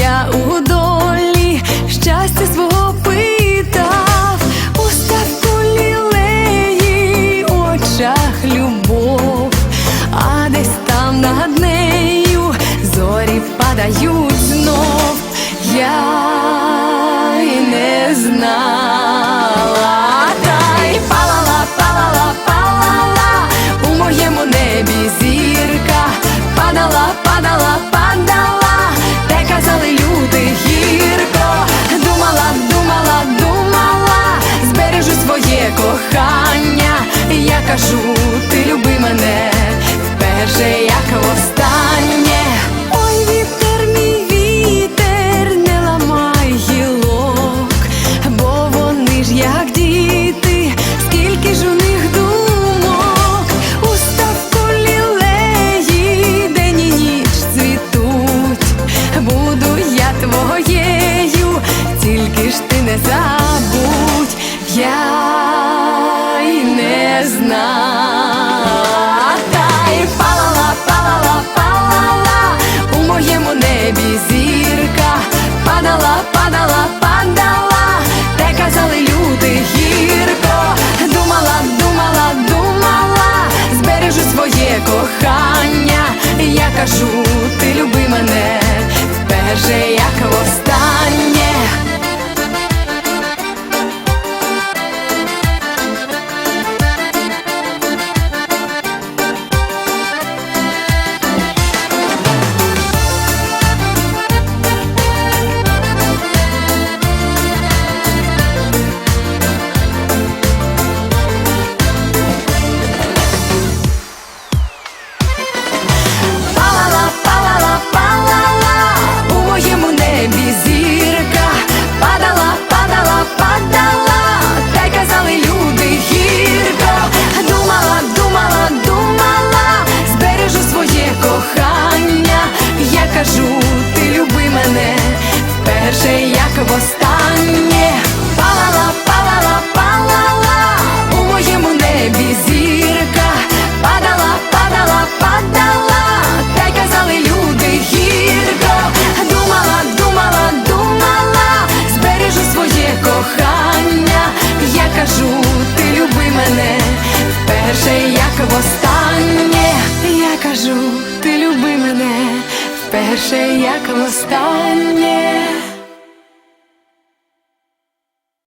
я у долі щастя свого питав, у ставку лілеї, очах любов, а десь там над нею зорі падають знов. Я і не знаю. як діти, скільки ж у них думок, у ставку лілеї день і ніч цвітуть, буду я твоєю, тільки ж ти не забудь, я й не знаю. кохання, я кажу, ти люби мене, вперше як востаннє. перше, як востаннє.